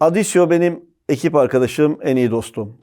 Adisyo benim ekip arkadaşım, en iyi dostum.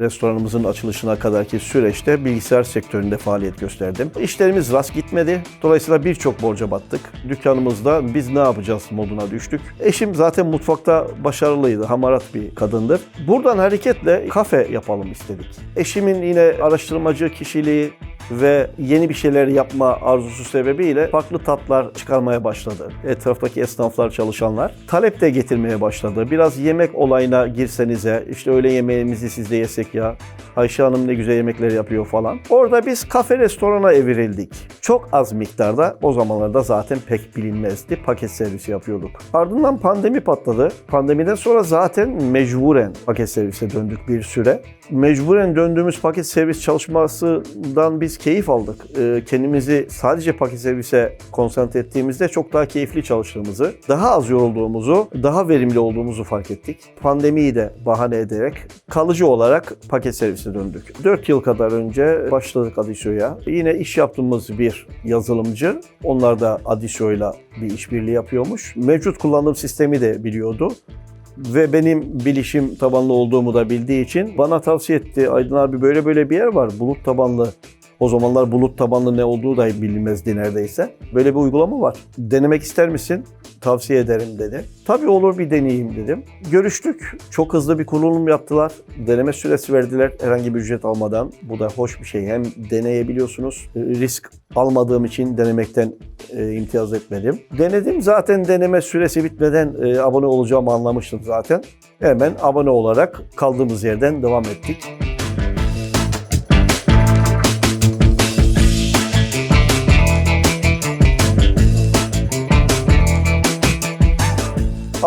Restoranımızın açılışına kadarki süreçte bilgisayar sektöründe faaliyet gösterdim. İşlerimiz rast gitmedi. Dolayısıyla birçok borca battık. Dükkanımızda biz ne yapacağız moduna düştük. Eşim zaten mutfakta başarılıydı. Hamarat bir kadındır. Buradan hareketle kafe yapalım istedik. Eşimin yine araştırmacı kişiliği, ve yeni bir şeyler yapma arzusu sebebiyle farklı tatlar çıkarmaya başladı. Etraftaki esnaflar, çalışanlar talep de getirmeye başladı. Biraz yemek olayına girsenize, işte öğle yemeğimizi siz de yesek ya, Ayşe Hanım ne güzel yemekler yapıyor falan. Orada biz kafe restorana evrildik. Çok az miktarda, o zamanlarda zaten pek bilinmezdi, paket servisi yapıyorduk. Ardından pandemi patladı. Pandemiden sonra zaten mecburen paket servise döndük bir süre. Mecburen döndüğümüz paket servis çalışmasından biz keyif aldık. Ee, kendimizi sadece paket servise konsantre ettiğimizde çok daha keyifli çalıştığımızı, daha az yorulduğumuzu, daha verimli olduğumuzu fark ettik. Pandemiyi de bahane ederek kalıcı olarak paket servise döndük. 4 yıl kadar önce başladık Adisyo'ya. Yine iş yaptığımız bir yazılımcı. Onlar da Adisyo'yla bir işbirliği yapıyormuş. Mevcut kullandığım sistemi de biliyordu ve benim bilişim tabanlı olduğumu da bildiği için bana tavsiye etti. Aydın abi böyle böyle bir yer var. Bulut tabanlı o zamanlar bulut tabanlı ne olduğu da bilinmezdi neredeyse. Böyle bir uygulama var. Denemek ister misin? Tavsiye ederim dedi. Tabii olur bir deneyeyim dedim. Görüştük. Çok hızlı bir kurulum yaptılar. Deneme süresi verdiler herhangi bir ücret almadan. Bu da hoş bir şey. Hem deneyebiliyorsunuz. Risk almadığım için denemekten e, imtiyaz etmedim. Denedim. Zaten deneme süresi bitmeden e, abone olacağımı anlamıştım zaten. Hemen abone olarak kaldığımız yerden devam ettik.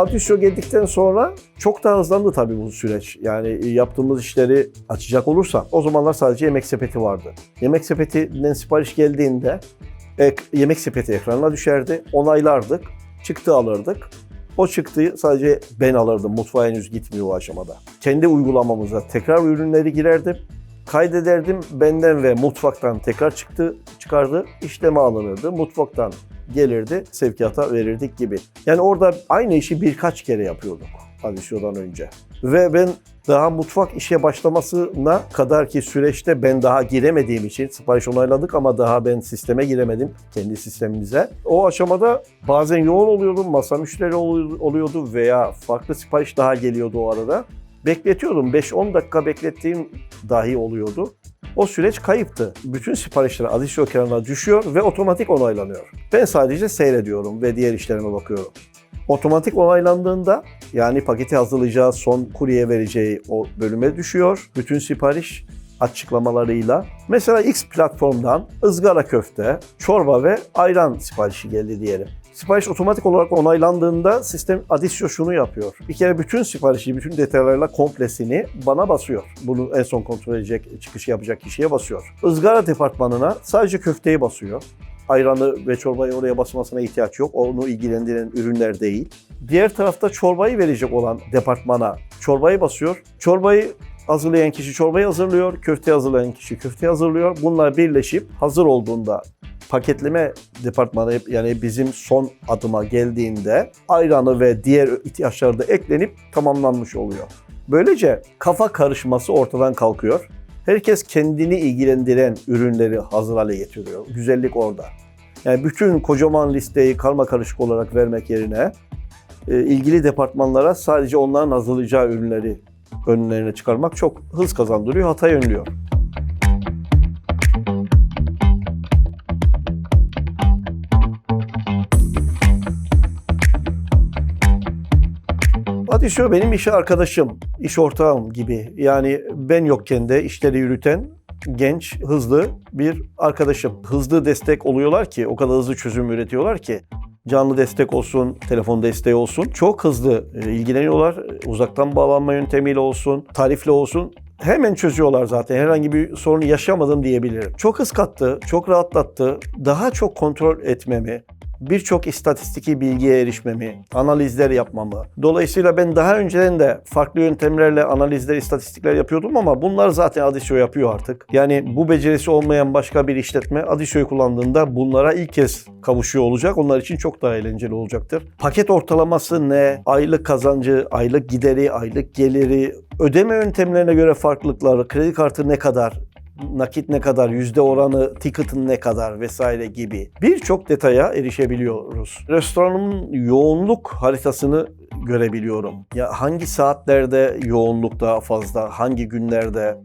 Adisyo geldikten sonra çok daha hızlandı tabii bu süreç. Yani yaptığımız işleri açacak olursa o zamanlar sadece yemek sepeti vardı. Yemek sepetinden sipariş geldiğinde ek, yemek sepeti ekranına düşerdi. Onaylardık, çıktı alırdık. O çıktıyı sadece ben alırdım. Mutfağa henüz gitmiyor o aşamada. Kendi uygulamamıza tekrar ürünleri girerdim. Kaydederdim. Benden ve mutfaktan tekrar çıktı, çıkardı. işleme alınırdı. Mutfaktan gelirdi, sevkiyata verirdik gibi. Yani orada aynı işi birkaç kere yapıyorduk Adisyo'dan önce. Ve ben daha mutfak işe başlamasına kadar ki süreçte ben daha giremediğim için sipariş onayladık ama daha ben sisteme giremedim kendi sistemimize. O aşamada bazen yoğun oluyordum, masa müşteri oluyordu veya farklı sipariş daha geliyordu o arada. Bekletiyordum. 5-10 dakika beklettiğim dahi oluyordu. O süreç kayıptı. Bütün siparişler Adisyo kenarına düşüyor ve otomatik onaylanıyor. Ben sadece seyrediyorum ve diğer işlerime bakıyorum. Otomatik onaylandığında yani paketi hazırlayacağı, son kuryeye vereceği o bölüme düşüyor. Bütün sipariş açıklamalarıyla. Mesela X platformdan ızgara köfte, çorba ve ayran siparişi geldi diyelim. Sipariş otomatik olarak onaylandığında sistem Adisyo şunu yapıyor. Bir kere bütün siparişi, bütün detaylarla komplesini bana basıyor. Bunu en son kontrol edecek, çıkışı yapacak kişiye basıyor. Izgara departmanına sadece köfteyi basıyor ayranı ve çorbayı oraya basmasına ihtiyaç yok. Onu ilgilendiren ürünler değil. Diğer tarafta çorbayı verecek olan departmana çorbayı basıyor. Çorbayı hazırlayan kişi çorbayı hazırlıyor, köfte hazırlayan kişi köfte hazırlıyor. Bunlar birleşip hazır olduğunda paketleme departmanı yani bizim son adıma geldiğinde ayranı ve diğer ihtiyaçları da eklenip tamamlanmış oluyor. Böylece kafa karışması ortadan kalkıyor. Herkes kendini ilgilendiren ürünleri hazır hale getiriyor. Güzellik orada. Yani bütün kocaman listeyi karma karışık olarak vermek yerine e, ilgili departmanlara sadece onların hazırlayacağı ürünleri önlerine çıkarmak çok hız kazandırıyor, hata önlüyor. Adisyo benim iş arkadaşım, iş ortağım gibi. Yani ben yokken de işleri yürüten genç, hızlı bir arkadaşım. Hızlı destek oluyorlar ki, o kadar hızlı çözüm üretiyorlar ki canlı destek olsun, telefon desteği olsun. Çok hızlı e, ilgileniyorlar. Uzaktan bağlanma yöntemiyle olsun, tarifle olsun. Hemen çözüyorlar zaten. Herhangi bir sorun yaşamadım diyebilirim. Çok hız kattı, çok rahatlattı. Daha çok kontrol etmemi, birçok istatistiki bilgiye erişmemi, analizler yapmamı. Dolayısıyla ben daha önceden de farklı yöntemlerle analizler, istatistikler yapıyordum ama bunlar zaten Adisio yapıyor artık. Yani bu becerisi olmayan başka bir işletme Adisio'yu kullandığında bunlara ilk kez kavuşuyor olacak. Onlar için çok daha eğlenceli olacaktır. Paket ortalaması ne? Aylık kazancı, aylık gideri, aylık geliri, ödeme yöntemlerine göre farklılıklar, kredi kartı ne kadar, nakit ne kadar, yüzde oranı, ticket'ın ne kadar vesaire gibi birçok detaya erişebiliyoruz. Restoranımın yoğunluk haritasını görebiliyorum. Ya hangi saatlerde yoğunluk daha fazla, hangi günlerde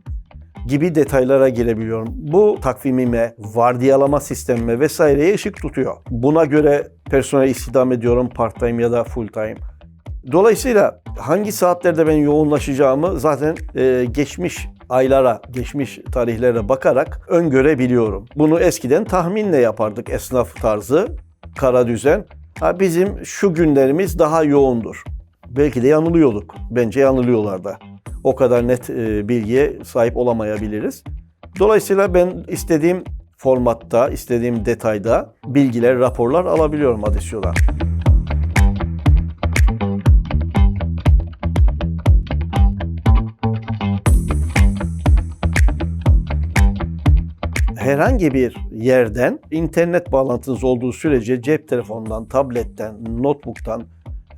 gibi detaylara girebiliyorum. Bu takvimime, vardiyalama sistemime vesaireye ışık tutuyor. Buna göre personel istihdam ediyorum part time ya da full time. Dolayısıyla hangi saatlerde ben yoğunlaşacağımı zaten e, geçmiş aylara, geçmiş tarihlere bakarak öngörebiliyorum. Bunu eskiden tahminle yapardık esnaf tarzı, kara düzen. Ha, bizim şu günlerimiz daha yoğundur. Belki de yanılıyorduk. Bence yanılıyorlar da. O kadar net e, bilgiye sahip olamayabiliriz. Dolayısıyla ben istediğim formatta, istediğim detayda bilgiler, raporlar alabiliyorum Adisyo'dan. Herhangi bir yerden internet bağlantınız olduğu sürece cep telefonundan, tabletten, notebook'tan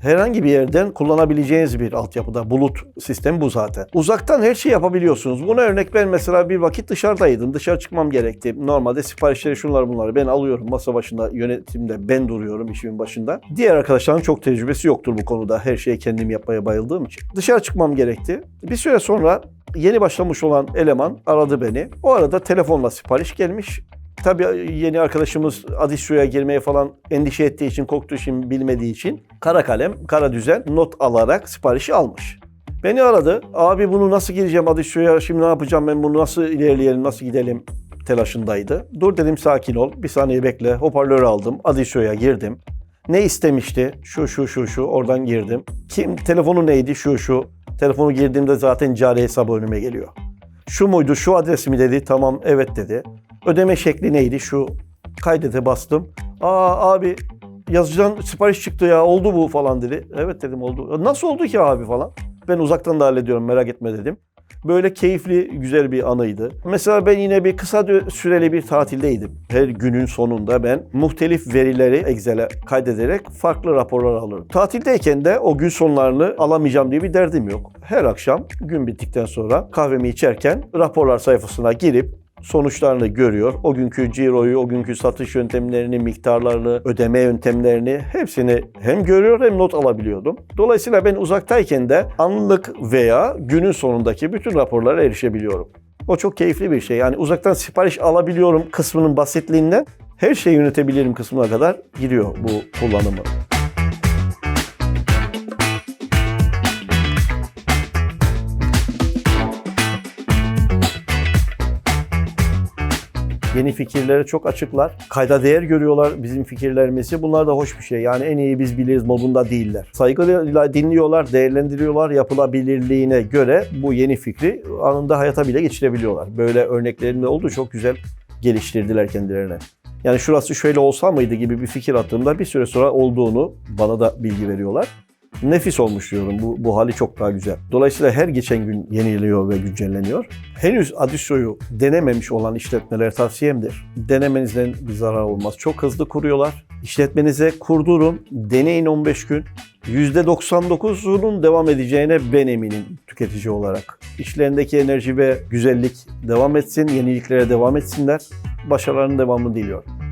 herhangi bir yerden kullanabileceğiniz bir altyapıda bulut sistemi bu zaten. Uzaktan her şeyi yapabiliyorsunuz. Buna örnek ben mesela bir vakit dışarıdaydım. Dışarı çıkmam gerekti. Normalde siparişleri şunlar bunları ben alıyorum. Masa başında yönetimde ben duruyorum işimin başında. Diğer arkadaşların çok tecrübesi yoktur bu konuda. Her şeyi kendim yapmaya bayıldığım için. Dışarı çıkmam gerekti. Bir süre sonra yeni başlamış olan eleman aradı beni. O arada telefonla sipariş gelmiş. Tabii yeni arkadaşımız Adisyo'ya girmeye falan endişe ettiği için, korktuğu için, bilmediği için kara kalem, kara düzen not alarak siparişi almış. Beni aradı. Abi bunu nasıl gireceğim Adisyo'ya, şimdi ne yapacağım ben bunu nasıl ilerleyelim, nasıl gidelim telaşındaydı. Dur dedim sakin ol, bir saniye bekle. Hoparlörü aldım, Adisyo'ya girdim. Ne istemişti? Şu şu şu şu oradan girdim. Kim telefonu neydi? Şu şu. Telefonu girdiğimde zaten cari hesabı önüme geliyor. Şu muydu? Şu adres mi dedi? Tamam evet dedi. Ödeme şekli neydi? Şu kaydete bastım. Aa abi yazıcıdan sipariş çıktı ya oldu bu falan dedi. Evet dedim oldu. Nasıl oldu ki abi falan. Ben uzaktan da hallediyorum merak etme dedim. Böyle keyifli, güzel bir anıydı. Mesela ben yine bir kısa süreli bir tatildeydim. Her günün sonunda ben muhtelif verileri Excel'e kaydederek farklı raporlar alırım. Tatildeyken de o gün sonlarını alamayacağım diye bir derdim yok. Her akşam gün bittikten sonra kahvemi içerken raporlar sayfasına girip sonuçlarını görüyor. O günkü ciroyu, o günkü satış yöntemlerini, miktarlarını, ödeme yöntemlerini hepsini hem görüyor hem not alabiliyordum. Dolayısıyla ben uzaktayken de anlık veya günün sonundaki bütün raporlara erişebiliyorum. O çok keyifli bir şey. Yani uzaktan sipariş alabiliyorum kısmının basitliğinden her şeyi yönetebilirim kısmına kadar gidiyor bu kullanımı. Yeni fikirlere çok açıklar. Kayda değer görüyorlar bizim fikirlerimizi. Bunlar da hoş bir şey. Yani en iyi biz biliriz modunda değiller. Saygıyla dinliyorlar, değerlendiriyorlar. Yapılabilirliğine göre bu yeni fikri anında hayata bile geçirebiliyorlar. Böyle örneklerinde oldu çok güzel geliştirdiler kendilerine. Yani şurası şöyle olsa mıydı gibi bir fikir attığımda bir süre sonra olduğunu bana da bilgi veriyorlar nefis olmuş diyorum. Bu, bu hali çok daha güzel. Dolayısıyla her geçen gün yeniliyor ve güncelleniyor. Henüz Adisyo'yu denememiş olan işletmeler tavsiyemdir. Denemenizden bir zarar olmaz. Çok hızlı kuruyorlar. İşletmenize kurdurun, deneyin 15 gün. %99'unun devam edeceğine ben eminim tüketici olarak. İşlerindeki enerji ve güzellik devam etsin, yeniliklere devam etsinler. Başarılarının devamını diliyorum.